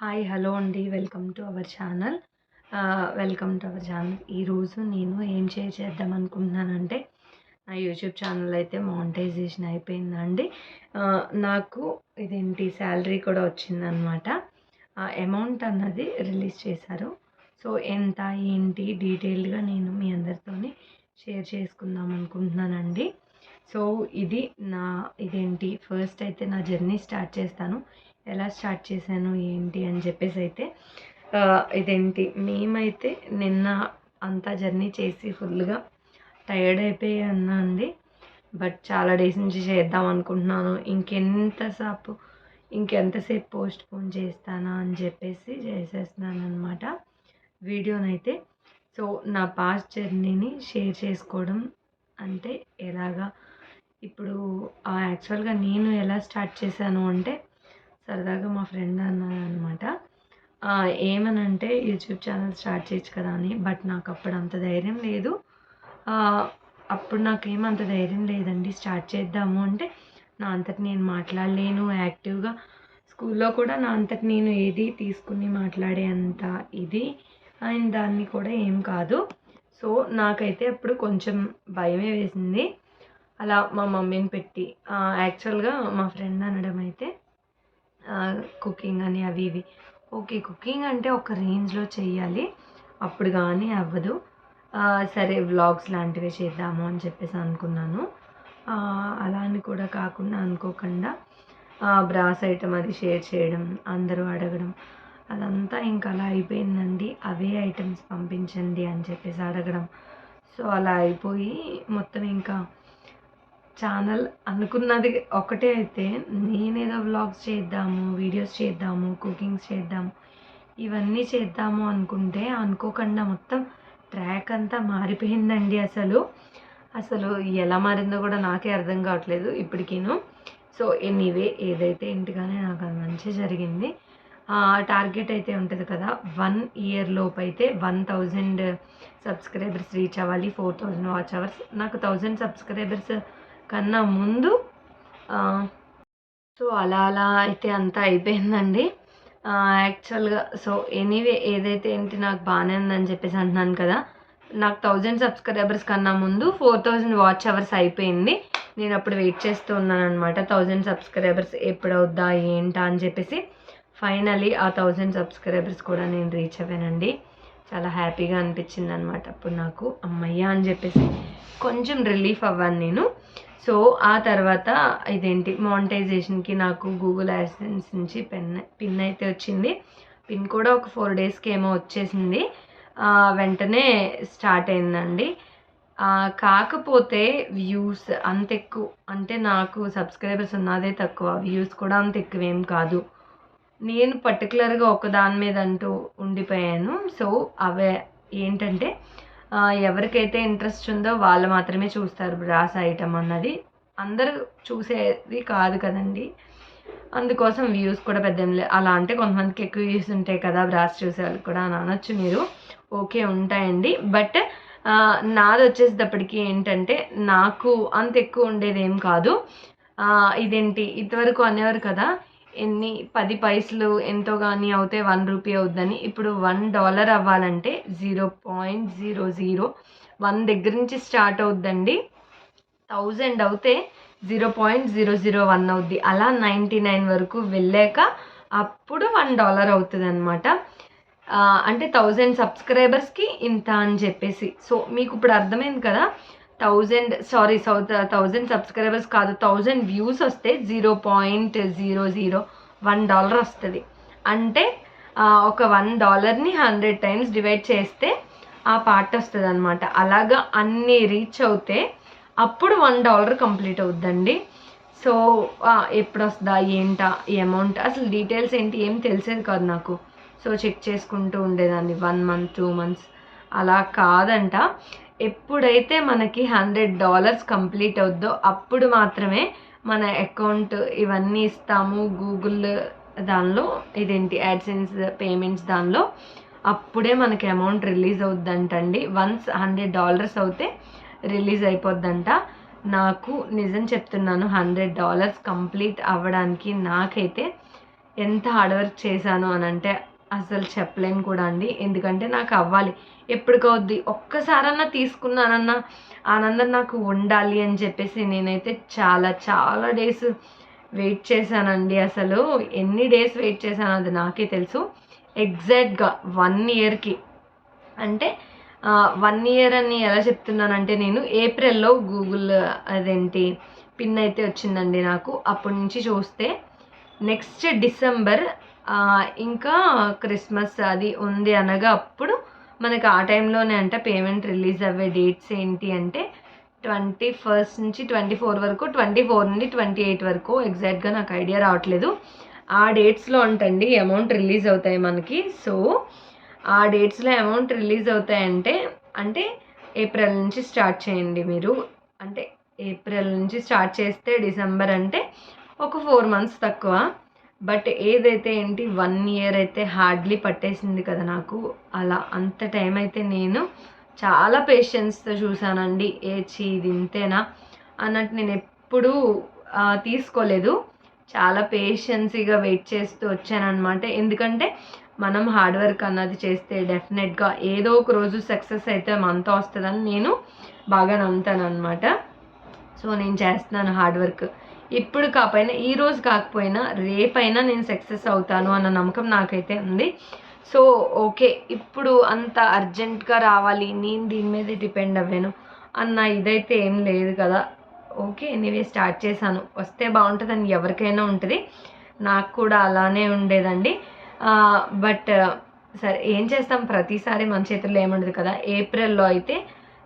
Hi hello అండి. Welcome to our channel. Welcome to our channel. ఈరోజు నేను ఏం షేర్ చేద్దాం అనుకుంటున్నానంటే నా యూట్యూబ్ ఛానల్ అయితే మానిటైజేషన్ అయిపోయిందండి. నాకు ఇదేంటి శాలరీ కూడా వచ్చిందనమాట. అమౌంట్ అన్నది రిలీజ్ చేశారు. సో ఎంత ఏంటి డీటెయిల్డ్గా నేను మీ అందరితోని షేర్ చేసుకుందాం అనుకుంటున్నానండి. సో ఇది నా ఇదేంటి ఫస్ట్ అయితే నా జర్నీ స్టార్ట్ చేస్తాను. ఎలా స్టార్ట్ చేశాను ఏంటి అని చెప్పేసి అయితే ఇదేంటి మేమైతే నిన్న అంతా జర్నీ చేసి ఫుల్గా టైర్డ్ అయిపోయి ఉన్నా అండి. బట్ చాలా డేస్ నుంచి చేద్దాం అనుకుంటున్నాను. ఇంకెంతసేపు ఇంకెంతసేపు పోస్ట్ పోన్ చేస్తానా అని చెప్పేసి చేసేస్తున్నాను అనమాట వీడియోనైతే. సో నా పాస్ట్ జర్నీని షేర్ చేసుకోవడం అంటే ఎలాగా ఇప్పుడు యాక్చువల్గా నేను ఎలా స్టార్ట్ చేశాను అంటే సరదాగా మా ఫ్రెండ్ అన్నదనమాట ఏమనంటే యూట్యూబ్ ఛానల్ స్టార్ట్ చేయొచ్చు కదా అని బట్ నాకు అప్పుడు అంత ధైర్యం లేదు. అప్పుడు నాకేం అంత ధైర్యం లేదండి స్టార్ట్ చేద్దాము అంటే నా అంతటి నేను మాట్లాడలేను యాక్టివ్గా స్కూల్లో కూడా నా అంతటి నేను ఏది తీసుకుని మాట్లాడే అంత ఇది అండ్ దాన్ని కూడా ఏం కాదు. సో నాకైతే అప్పుడు కొంచెం భయమే వేసింది. అలా మా మమ్మీని పెట్టి యాక్చువల్గా మా ఫ్రెండ్ అనడం అయితే కుకింగ్ అని అవి ఇవి. ఓకే కుకింగ్ అంటే ఒక రేంజ్లో చేయాలి అప్పుడు కానీ అవ్వదు. సరే వ్లాగ్స్ లాంటివి చేద్దాము అని చెప్పేసి అనుకున్నాను. అలా అని కూడా కాకుండా అనుకోకుండా బ్రాస్ ఐటమ్ అది షేర్ చేయడం అందరూ అడగడం అదంతా ఇంకా అలా అయిపోయిందండి. అవే ఐటమ్స్ పంపించండి అని చెప్పేసి అడగడం. సో అలా అయిపోయి మొత్తం ఇంకా ఛానల్ అనుకున్నది ఒకటే అయితే నేనేదో వ్లాగ్స్ చేద్దాము వీడియోస్ చేద్దాము కుకింగ్స్ చేద్దాము ఇవన్నీ చేద్దాము అనుకుంటే అనుకోకుండా మొత్తం ట్రాక్ అంతా మారిపోయిందండి అసలు. అసలు ఎలా మారిందో కూడా నాకే అర్థం కావట్లేదు ఇప్పటికీను. సో ఎనీవే ఏదైతే ఇంటిగానే నాకు అది మంచి జరిగింది. టార్గెట్ అయితే ఉంటుంది కదా వన్ ఇయర్ లోపు అయితే వన్ థౌజండ్ సబ్స్క్రైబర్స్ రీచ్ అవ్వాలి ఫోర్ థౌజండ్ వాచ్ అవర్స్. నాకు థౌజండ్ సబ్స్క్రైబర్స్ కన్నా ముందు సో అలా అలా అయితే అంతా అయిపోయిందండి. యాక్చువల్గా సో ఎనీవే ఏదైతే ఏంటి నాకు బాగానే ఉందని చెప్పేసి అంటున్నాను కదా నాకు థౌజండ్ సబ్స్క్రైబర్స్ కన్నా ముందు ఫోర్ థౌజండ్ వాచ్ అవర్స్ అయిపోయింది. నేను అప్పుడు వెయిట్ చేస్తూ ఉన్నాను అనమాట థౌజండ్ సబ్స్క్రైబర్స్ ఎప్పుడవుద్దా ఏంటా అని చెప్పేసి. ఫైనలీ ఆ థౌజండ్ సబ్స్క్రైబర్స్ కూడా నేను రీచ్ అవ్వానండి. చాలా హ్యాపీగా అనిపించింది అనమాట అప్పుడు నాకు అమ్మయ్య అని చెప్పేసి కొంచెం రిలీఫ్ అవ్వాను నేను. సో ఆ తర్వాత ఇదేంటి మానిటైజేషన్కి నాకు గూగుల్ యాసెన్స్ నుంచి పెన్ పిన్ అయితే వచ్చింది. పిన్ కూడా ఒక ఫోర్ డేస్కి ఏమో వచ్చేసింది. వెంటనే స్టార్ట్ అయిందండి. కాకపోతే వ్యూస్ అంత ఎక్కువ అంటే నాకు సబ్స్క్రైబర్స్ ఉన్నదే తక్కువ. వ్యూస్ కూడా అంత ఎక్కువ ఏం కాదు. నేను పర్టికులర్గా ఒక దాని మీద అంటూ ఉండిపోయాను. సో అవే ఏంటంటే ఎవరికైతే ఇంట్రెస్ట్ ఉందో వాళ్ళు మాత్రమే చూస్తారు బ్రాస్ ఐటమ్ అన్నది. అందరూ చూసేది కాదు కదండి. అందుకోసం వ్యూస్ కూడా పెద్ద అలా అంటే కొంతమందికి ఎక్కువ వ్యూస్ ఉంటాయి కదా బ్రాస్ చూసే వాళ్ళు కూడా అని అనొచ్చు మీరు. ఓకే ఉంటాయండి. బట్ నాది వచ్చేసేటప్పటికి ఏంటంటే నాకు అంత ఎక్కువ ఉండేది ఏం కాదు. ఇదేంటి? ఇంతవరకు అనేవారు కదా ఎన్ని పది పైసలు ఎంతో కానీ అవుతే వన్ రూపీ అవుద్దని ఇప్పుడు వన్ డాలర్ అవ్వాలంటే zero point zero zero. One దగ్గర నుంచి స్టార్ట్ అవుద్దండి. థౌజండ్ అవుతే zero point zero zero one అవుద్ది. అలా నైంటీ నైన్ వరకు వెళ్ళాక అప్పుడు వన్ డాలర్ అవుతుంది అనమాట అంటే థౌజండ్ సబ్స్క్రైబర్స్కి ఇంత అని చెప్పేసి. సో మీకు ఇప్పుడు అర్థమైంది కదా? థౌజండ్ సారీ థౌజండ్ సబ్స్క్రైబర్స్ కాదు థౌజండ్ వ్యూస్ వస్తే zero point zero zero one dollar వస్తుంది. అంటే ఒక వన్ డాలర్ని హండ్రెడ్ టైమ్స్ డివైడ్ చేస్తే ఆ పార్ట్ వస్తుంది అనమాట అలాగా అన్ని రీచ్ అవుతే అప్పుడు వన్ డాలర్ కంప్లీట్ అవుద్దండి. సో ఎప్పుడు వస్తుందా ఏంటా ఈ అమౌంట్ అసలు డీటెయిల్స్ ఏంటి ఏం తెలిసేది కాదు నాకు. సో చెక్ చేసుకుంటూ ఉండేదాన్ని వన్ మంత్ టూ మంత్స్ అలా కాదంట. ఎప్పుడైతే మనకి హండ్రెడ్ డాలర్స్ కంప్లీట్ అవుద్దో అప్పుడు మాత్రమే మన అకౌంట్ ఇవన్నీ ఇస్తాము. గూగుల్ దానిలో ఇదేంటి యాడ్సెన్స్ పేమెంట్స్ దానిలో అప్పుడే మనకి అమౌంట్ రిలీజ్ అవుద్దంటండి. వన్స్ హండ్రెడ్ డాలర్స్ అవుతే రిలీజ్ అయిపోద్దంట. నాకు నిజం చెప్తున్నాను హండ్రెడ్ డాలర్స్ కంప్లీట్ అవ్వడానికి నాకైతే ఎంత హార్డ్ వర్క్ చేశాను అని అంటే అసలు చెప్పలేను కూడా అండి. ఎందుకంటే నాకు అవ్వాలి. ఎప్పటికవుద్ది ఒక్కసారన్నా తీసుకున్నానన్న ఆనందం నాకు ఉండాలి అని చెప్పేసి నేనైతే చాలా చాలా డేస్ వెయిట్ చేశానండి అసలు. ఎన్ని డేస్ వెయిట్ చేశాను అది నాకే తెలుసు. ఎగ్జాక్ట్గా వన్ ఇయర్కి. అంటే వన్ ఇయర్ అని ఎలా చెప్తున్నానంటే నేను ఏప్రిల్లో గూగుల్ అదేంటి పిన్ అయితే వచ్చిందండి నాకు. అప్పటి నుంచి చూస్తే నెక్స్ట్ డిసెంబర్ ఇంకా క్రిస్మస్ అది ఉంది అనగా అప్పుడు మనకి ఆ టైంలోనే అంట పేమెంట్ రిలీజ్ అవ్వే డేట్స్ ఏంటి అంటే ట్వంటీ ఫస్ట్ నుంచి ట్వంటీ ఫోర్ వరకు ట్వంటీ ఫోర్ నుండి ట్వంటీ ఎయిట్ వరకు. ఎగ్జాక్ట్గా నాకు ఐడియా రావట్లేదు. ఆ డేట్స్లో అంటండి అమౌంట్ రిలీజ్ అవుతాయి మనకి. సో ఆ డేట్స్లో అమౌంట్ రిలీజ్ అవుతాయంటే అంటే ఏప్రిల్ నుంచి స్టార్ట్ చేయండి మీరు. అంటే ఏప్రిల్ నుంచి స్టార్ట్ చేస్తే డిసెంబర్ అంటే ఒక ఫోర్ మంత్స్ తక్కువ. బట్ ఏదైతే ఏంటి వన్ ఇయర్ అయితే హార్డ్లీ పట్టేసింది కదా నాకు. అలా అంత టైం అయితే నేను చాలా పేషెన్స్తో చూసానండి ఏ చీ ఇది ఇంతేనా అన్నట్టు నేను ఎప్పుడూ తీసుకోలేదు. చాలా పేషెన్సీగా వెయిట్ చేస్తూ వచ్చానమాట ఎందుకంటే మనం హార్డ్ వర్క్ అన్నది చేస్తే డెఫినెట్గా ఏదో ఒక రోజు సక్సెస్ అయితే మనతో వస్తుందని నేను బాగా నమ్ముతాను అనమాట సో నేను చేస్తున్నాను హార్డ్ వర్క్ ఇప్పుడు కాకపోయినా ఈ రోజు కాకపోయినా రేపైనా నేను సక్సెస్ అవుతాను అన్న నమ్మకం నాకైతే ఉంది. సో ఓకే ఇప్పుడు అంత అర్జెంట్గా రావాలి నేను దీని మీద డిపెండ్ అవ్వాను అన్న ఇదైతే ఏం లేదు కదా. ఓకే ఎనీవే స్టార్ట్ చేశాను. వస్తే బాగుంటుందని ఎవరికైనా ఉంటుంది. నాకు కూడా అలానే ఉండేదండి. బట్ సరే ఏం చేస్తాం? ప్రతిసారి మన చేతుల్లో ఏముండదు కదా. ఏప్రిల్లో అయితే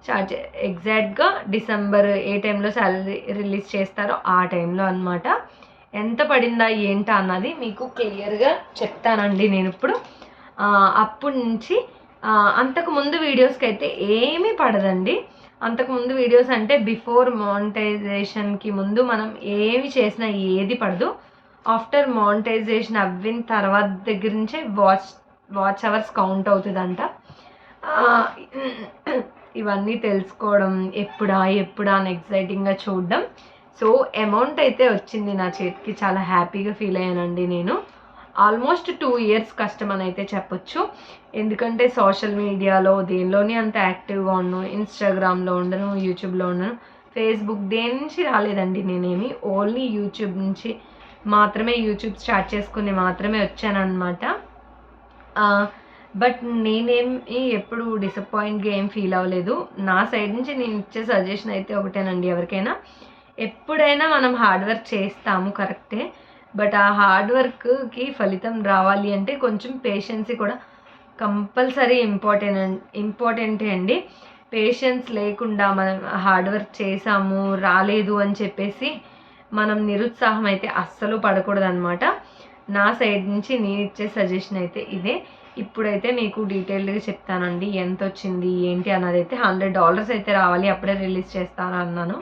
స్టార్ట్ ఎగ్జాక్ట్గా డిసెంబర్ ఏ టైంలో శాలరీ రిలీజ్ చేస్తారో ఆ టైంలో అనమాట ఎంత పడిందా ఏంటా అన్నది మీకు క్లియర్గా చెప్తానండి నేను ఇప్పుడు. అప్పటి నుంచి అంతకుముందు వీడియోస్కి అయితే ఏమీ పడదండి. అంతకుముందు వీడియోస్ అంటే బిఫోర్ మానిటైజేషన్కి ముందు మనం ఏమి చేసినా ఏది పడదు. ఆఫ్టర్ మానిటైజేషన్ అవ్విన తర్వాత దగ్గర నుంచే వాచ్ వాచ్ అవర్స్ కౌంట్ అవుతుందంట. ఇవన్నీ తెలుసుకోవడం ఎప్పుడా ఎప్పుడా అని ఎక్సైటింగ్గా చూడడం. సో అమౌంట్ అయితే వచ్చింది నా చేతికి. చాలా హ్యాపీగా ఫీల్ అయ్యానండి నేను. ఆల్మోస్ట్ టూ ఇయర్స్ కష్టం అని అయితే చెప్పొచ్చు. ఎందుకంటే సోషల్ మీడియాలో దేనిలోనే అంత యాక్టివ్గా ఉండను. ఇన్స్టాగ్రామ్లో ఉండను యూట్యూబ్లో ఉండను. ఫేస్బుక్ దేని నుంచి రాలేదండి నేనేమి. ఓన్లీ యూట్యూబ్ నుంచి మాత్రమే యూట్యూబ్ స్టార్ట్ చేసుకుని మాత్రమే వచ్చానమాట బట్ నేనేమి ఎప్పుడు డిసప్పాయింట్గా ఏం ఫీల్ అవ్వలేదు. నా సైడ్ నుంచి నేను ఇచ్చే సజెషన్ అయితే ఒకటేనండి ఎవరికైనా. ఎప్పుడైనా మనం హార్డ్ వర్క్ చేస్తాము కరెక్టే బట్ ఆ హార్డ్ వర్క్కి ఫలితం రావాలి అంటే కొంచెం పేషెన్సీ కూడా కంపల్సరీ ఇంపార్టెంట్ ఇంపార్టెంటే అండి. పేషెన్స్ లేకుండా మనం హార్డ్ వర్క్ చేసాము రాలేదు అని చెప్పేసి మనం నిరుత్సాహం అయితే అస్సలు పడకూడదు అనమాట నా సైడ్ నుంచి నేను ఇచ్చే సజెషన్ అయితే ఇదే. ఇప్పుడైతే మీకు డీటెయిల్డ్గా చెప్తానండి. ఎంత వచ్చింది ఏంటి అన్నది అయితే హండ్రెడ్ డాలర్స్ అయితే రావాలి. అప్పుడే రిలీజ్ చేస్తాను అన్నాను.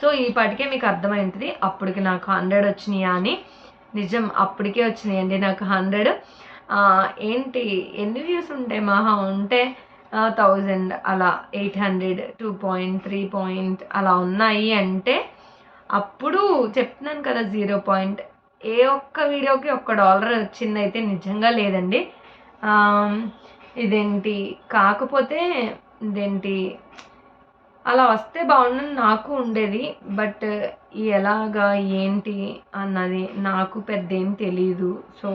సో ఈ పాటికే మీకు అర్థమైంటుంది అప్పటికి నాకు హండ్రెడ్ వచ్చినాయా అని. నిజం అప్పటికే వచ్చినాయండి నాకు హండ్రెడ్. ఏంటి ఎన్ని వ్యూస్ ఉంటాయి మహా? ఉంటే థౌజండ్ అలా eight hundred two point three point అలా ఉన్నాయి అంటే అప్పుడు చెప్తున్నాను కదా జీరో పాయింట్ ఏ ఒక్క వీడియోకి ఒక్క డాలర్ వచ్చిందైతే నిజంగా లేదండి. ఇదేంటి? కాకపోతే ఇదేంటి? అలా వస్తే బాగుండని నాకు ఉండేది. బట్ ఎలాగా ఏంటి అన్నది నాకు పెద్ద ఏం తెలియదు సో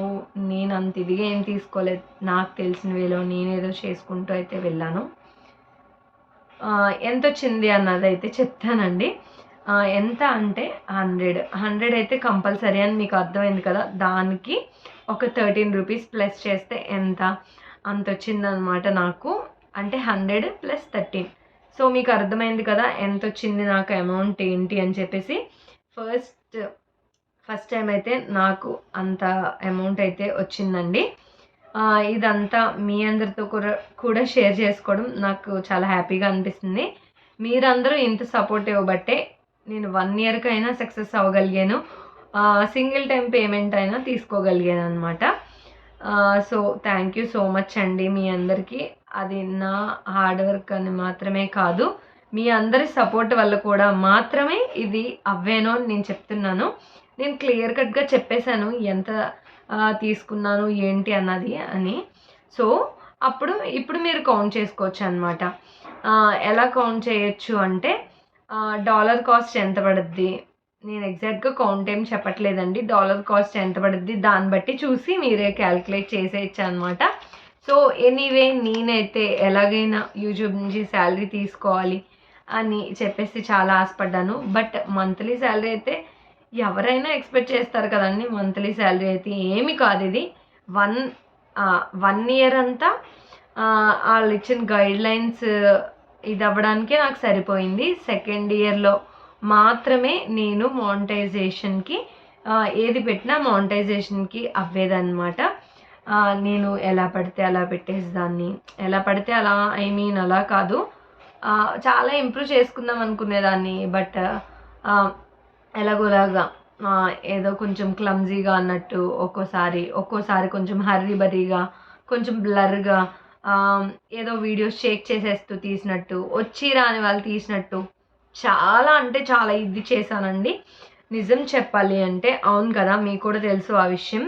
నేను అంత ఇదిగా ఏం తీసుకోలేదు. నాకు తెలిసిన వేలో నేనేదో చేసుకుంటూ అయితే వెళ్ళాను. ఎంత వచ్చింది అన్నది అయితే చెప్తానండి. ఎంత అంటే హండ్రెడ్. హండ్రెడ్ అయితే కంపల్సరీ అని మీకు అర్థమైంది కదా. దానికి ఒక థర్టీన్ రూపీస్ ప్లస్ చేస్తే ఎంత? అంత వచ్చిందనమాట నాకు. అంటే హండ్రెడ్ ప్లస్ థర్టీన్. సో మీకు అర్థమైంది కదా ఎంత వచ్చింది నాకు అమౌంట్ ఏంటి అని చెప్పేసి. ఫస్ట్ ఫస్ట్ టైం అయితే నాకు అంత అమౌంట్ అయితే వచ్చిందండి. ఇదంతా మీ అందరితో కూడా కూడా షేర్ చేసుకోవడం నాకు చాలా హ్యాపీగా అనిపిస్తుంది. మీరందరూ ఇంత సపోర్ట్ ఇవ్వబట్టే నేను వన్ ఇయర్కి అయినా సక్సెస్ అవ్వగలిగాను. సింగిల్ టైం పేమెంట్ అయినా తీసుకోగలిగాను అనమాట so thank you so much అండి మీ అందరికీ. అది నా హార్డ్ వర్క్ అని మాత్రమే కాదు మీ అందరి సపోర్ట్ వల్ల కూడా మాత్రమే ఇది అవ్వేనో అని నేను చెప్తున్నాను. నేను క్లియర్ కట్గా చెప్పేశాను ఎంత తీసుకున్నాను ఏంటి అన్నది అని. సో అప్పుడు ఇప్పుడు మీరు కౌంట్ చేసుకోవచ్చు అనమాట ఎలా కౌంట్ చేయొచ్చు అంటే డాలర్ కాస్ట్ ఎంత పడుద్ది? నేను ఎగ్జాక్ట్గా కౌంట్ ఏం చెప్పట్లేదండి. డాలర్ కాస్ట్ ఎంత పడుద్ది దాన్ని బట్టి చూసి మీరే క్యాలిక్యులేట్ చేసేయచ్చు అనమాట సో ఎనీవే నేనైతే ఎలాగైనా యూట్యూబ్ నుంచి శాలరీ తీసుకోవాలి అని చెప్పేసి చాలా ఆశపడ్డాను. బట్ మంత్లీ శాలరీ అయితే ఎవరైనా ఎక్స్పెక్ట్ చేస్తారు కదండి. మంత్లీ శాలరీ అయితే ఏమి కాదు ఇది. వన్ వన్ ఇయర్ అంతా వాళ్ళు ఇచ్చిన గైడ్ లైన్స్ ఇది అవ్వడానికే నాకు సరిపోయింది. సెకండ్ ఇయర్లో మాత్రమే నేను మానిటైజేషన్కి ఏది పెట్టినా మానిటైజేషన్కి అవ్వేదన్నమాట. నేను ఎలా పడితే అలా పెట్టేసేదాన్ని. ఎలా పడితే అలా ఐ మీన్ అలా కాదు. చాలా ఇంప్రూవ్ చేసుకుందాం అనుకునేదాన్ని. బట్ ఎలాగోలాగా ఏదో కొంచెం క్లమ్జీగా అన్నట్టు ఒక్కోసారి ఒక్కోసారి కొంచెం హర్రీ బరీగా కొంచెం బ్లర్గా ఏదో వీడియోస్ షేక్ చేసేస్తూ తీసినట్టు వచ్చి రాని వాళ్ళు తీసినట్టు చాలా అంటే చాలా ఇది చేశానండి. నిజం చెప్పాలి అంటే అవును కదా మీకు కూడా తెలుసు ఆ విషయం.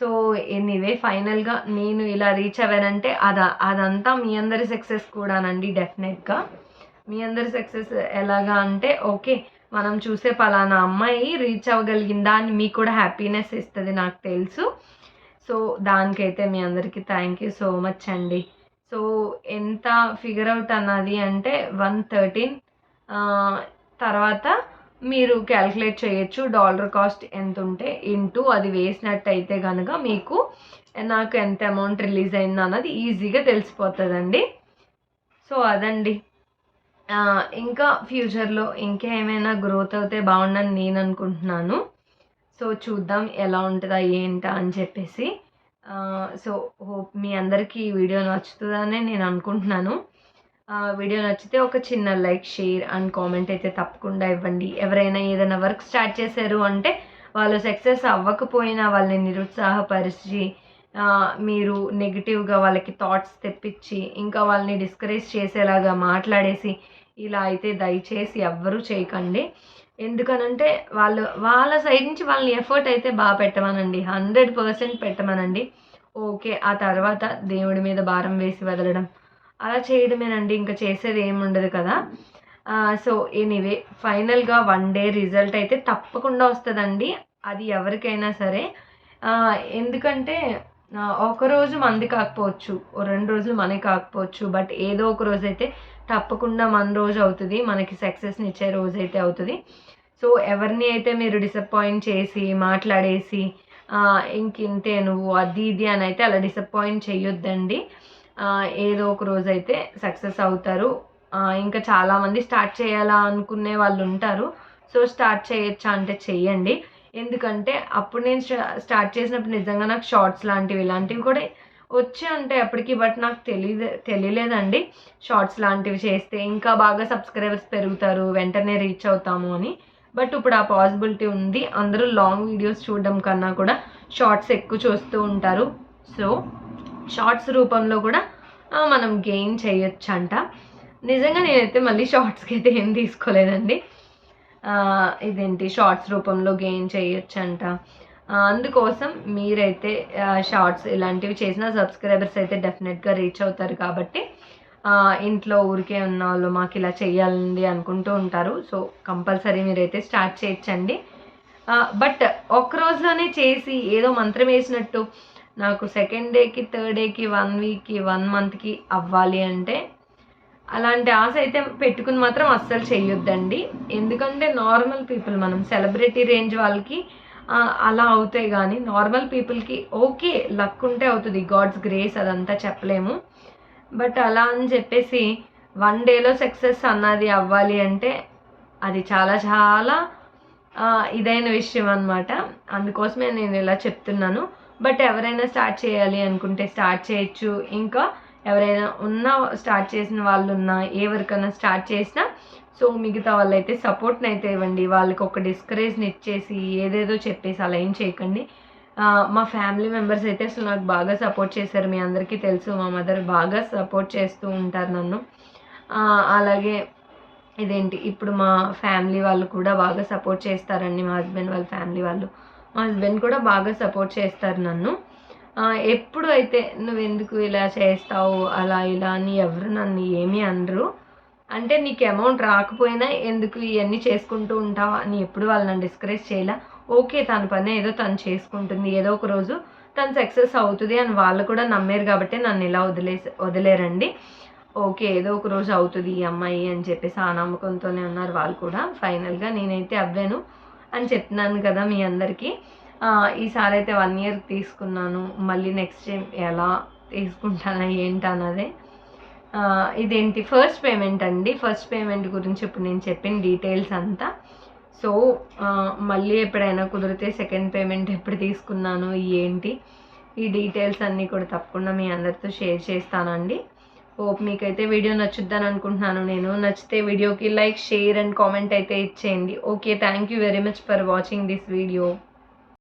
సో ఎనీవే ఫైనల్గా నేను ఇలా రీచ్ అవ్వానంటే అద అదంతా మీ అందరి సక్సెస్ కూడానండి డెఫినెట్గా. మీ అందరి సక్సెస్ ఎలాగా అంటే ఓకే మనం చూసే పలానా అమ్మాయి రీచ్ అవ్వగలిగిందా అని మీకు కూడా హ్యాపీనెస్ ఇస్తుంది నాకు తెలుసు. సో దానికైతే మీ అందరికీ థ్యాంక్ యూ సో మచ్ అండి. సో ఎంత ఫిగర్ అవుట్ అన్నది అంటే వన్ థర్టీన్ తర్వాత మీరు క్యాల్కులేట్ చేయొచ్చు డాలర్ కాస్ట్ ఎంత ఉంటే ఇంటూ అది వేసినట్టయితే కనుక మీకు నాకు ఎంత అమౌంట్ రిలీజ్ అయిందో అన్నది ఈజీగా తెలిసిపోతుందండి. సో అదండి. ఇంకా ఫ్యూచర్లో ఇంకా ఏమైనా గ్రోత్ అవుతే బాగుండని నేను అనుకుంటున్నాను. సో చూద్దాం ఎలా ఉంటుందా ఏంటా అని చెప్పేసి. సో హోప్ మీ అందరికీ ఈ వీడియో నచ్చుతుందనే నేను అనుకుంటున్నాను. వీడియో నచ్చితే ఒక చిన్న లైక్ షేర్ అండ్ కామెంట్ అయితే తప్పకుండా ఇవ్వండి. ఎవరైనా ఏదైనా వర్క్ స్టార్ట్ చేశారు అంటే వాళ్ళు సక్సెస్ అవ్వకపోయినా వాళ్ళని నిరుత్సాహపరిచి మీరు నెగిటివ్గా వాళ్ళకి థాట్స్ తెప్పించి ఇంకా వాళ్ళని డిస్కరేజ్ చేసేలాగా మాట్లాడేసి ఇలా అయితే దయచేసి ఎవ్వరూ చేయకండి. ఎందుకనంటే వాళ్ళు వాళ్ళ సైడ్ నుంచి వాళ్ళని ఎఫర్ట్ అయితే బాగా పెట్టమనండి. హండ్రెడ్ పర్సెంట్ పెట్టమనండి. ఓకే ఆ తర్వాత దేవుడి మీద భారం వేసి వదలడం. అలా చేయడమేనండి ఇంకా చేసేది ఏముండదు కదా. సో ఎనీవే ఫైనల్గా వన్ డే రిజల్ట్ అయితే తప్పకుండా వస్తుందండి అది ఎవరికైనా సరే. ఎందుకంటే ఒకరోజు మంది కాకపోవచ్చు రెండు రోజులు మనకి కాకపోవచ్చు బట్ ఏదో ఒక రోజు అయితే తప్పకుండా మన రోజు అవుతుంది మనకి సక్సెస్ని ఇచ్చే రోజు అయితే అవుతుంది. సో ఎవరిని అయితే మీరు డిసప్పాయింట్ చేసి మాట్లాడేసి ఇంకింతే నువ్వు అది ఇది అని అయితే అలా డిసప్పాయింట్ చేయొద్దండి ఏదో ఒక రోజు అయితే సక్సెస్ అవుతారు. ఇంకా చాలామంది స్టార్ట్ చేయాలా అనుకునే వాళ్ళు ఉంటారు. సో స్టార్ట్ చేయొచ్చా అంటే చెయ్యండి. ఎందుకంటే అప్పుడు నేను స్టార్ట్ చేసినప్పుడు నిజంగా నాకు షార్ట్స్ లాంటివి ఇలాంటివి కూడా వచ్చి ఉంటాయి అప్పటికి బట్ నాకు తెలియదు తెలియలేదండి. షార్ట్స్ లాంటివి చేస్తే ఇంకా బాగా సబ్స్క్రైబర్స్ పెరుగుతారు వెంటనే రీచ్ అవుతాము అని. బట్ ఇప్పుడు ఆ పాసిబిలిటీ ఉంది. అందరూ లాంగ్ వీడియోస్ చూడడం కన్నా కూడా షార్ట్స్ ఎక్కువ చూస్తూ ఉంటారు. సో షార్ట్స్ రూపంలో కూడా మనం గెయిన్ చేయొచ్చు అంట నిజంగా నేనైతే మళ్ళీ షార్ట్స్కి అయితే ఏం తీసుకోలేదండి. ఇదేంటి? షార్ట్స్ రూపంలో గెయిన్ చేయొచ్చు అంట అందుకోసం మీరైతే షార్ట్స్ ఇలాంటివి చేసిన సబ్స్క్రైబర్స్ అయితే డెఫినెట్గా రీచ్ అవుతారు కాబట్టి ఇంట్లో ఊరికే ఉన్న వాళ్ళు మాకు ఇలా చేయాలండి అనుకుంటూ ఉంటారు. సో కంపల్సరీ మీరైతే స్టార్ట్ చేయొచ్చండి. బట్ ఒక్క రోజులోనే చేసి ఏదో మంత్రం వేసినట్టు నాకు సెకండ్ డేకి థర్డ్ డేకి వన్ వీక్కి వన్ మంత్కి అవ్వాలి అంటే అలాంటి ఆశ అయితే పెట్టుకుని మాత్రం అస్సలు చేయొద్దండి ఎందుకంటే నార్మల్ పీపుల్ మనం సెలబ్రిటీ రేంజ్ వాళ్ళకి అలా అవుతాయి కానీ నార్మల్ పీపుల్కి ఓకే లక్ ఉంటే అవుతుంది. గాడ్స్ గ్రేస్ అదంతా చెప్పలేము. బట్ అలా అని చెప్పేసి వన్ డేలో సక్సెస్ అన్నది అవ్వాలి అంటే అది చాలా చాలా ఇదైన విషయం అనమాట అందుకోసమే నేను ఇలా చెప్తున్నాను. బట్ ఎవరైనా స్టార్ట్ చేయాలి అనుకుంటే స్టార్ట్ చేయొచ్చు. ఇంకా ఎవరైనా ఉన్న స్టార్ట్ చేసిన వాళ్ళు ఉన్నా ఏ వరకైనా స్టార్ట్ చేసినా సో మిగతా వాళ్ళైతే సపోర్ట్ని అయితే ఇవ్వండి. వాళ్ళకి ఒక డిస్కరేజ్ని ఇచ్చేసి ఏదేదో చెప్పేసి అలా ఏం చేయకండి. మా ఫ్యామిలీ మెంబర్స్ అయితే అసలు నాకు బాగా సపోర్ట్ చేశారు. మీ అందరికీ తెలుసు మా మదర్ బాగా సపోర్ట్ చేస్తూ ఉంటారు నన్ను. అలాగే ఇదేంటి ఇప్పుడు మా ఫ్యామిలీ వాళ్ళు కూడా బాగా సపోర్ట్ చేస్తారండి. మా హస్బెండ్ వాళ్ళ ఫ్యామిలీ వాళ్ళు. మా హస్బెండ్ కూడా బాగా సపోర్ట్ చేస్తారు నన్ను. ఎప్పుడు అయితే నువ్వు ఎందుకు ఇలా చేస్తావు అలా ఇలా అని ఎవరు నన్ను ఏమీ అనరు. అంటే నీకు అమౌంట్ రాకపోయినా ఎందుకు ఇవన్నీ చేసుకుంటూ ఉంటావా అని ఎప్పుడు వాళ్ళు నన్ను డిస్కరేజ్ చేయలే. ఓకే తన పని ఏదో తను చేసుకుంటుంది ఏదో ఒక రోజు తను సక్సెస్ అవుతుంది అని వాళ్ళు కూడా నమ్మారు కాబట్టి నన్ను ఇలా వదిలే వదిలేరండి. ఓకే ఏదో ఒక రోజు అవుతుంది ఈ అమ్మాయి అని చెప్పేసి ఆ నమ్మకంతోనే ఉన్నారు వాళ్ళు కూడా. ఫైనల్గా నేనైతే అవ్వాను. అని చెప్తున్నాను కదా మీ అందరికీ. ఈసారి అయితే వన్ ఇయర్ తీసుకున్నాను. మళ్ళీ నెక్స్ట్ టైం ఎలా తీసుకుంటానా ఏంటన్నదే. ఇదేంటి? ఫస్ట్ పేమెంట్ అండి. ఫస్ట్ పేమెంట్ గురించి ఇప్పుడు నేను చెప్పిన డీటెయిల్స్ అంతా. సో మళ్ళీ ఎప్పుడైనా కుదిరితే సెకండ్ పేమెంట్ ఎప్పుడు తీసుకున్నాను ఏంటి? ఈ డీటెయిల్స్ అన్నీ కూడా తప్పకుండా మీ అందరితో షేర్ చేస్తానండి. హోప్ మీకైతే వీడియో నచ్చుద్దని అనుకుంటున్నాను నేను. నచ్చితే వీడియోకి లైక్ షేర్ అండ్ కామెంట్ అయితే ఇచ్చేయండి. Okay thank you very much for watching this video.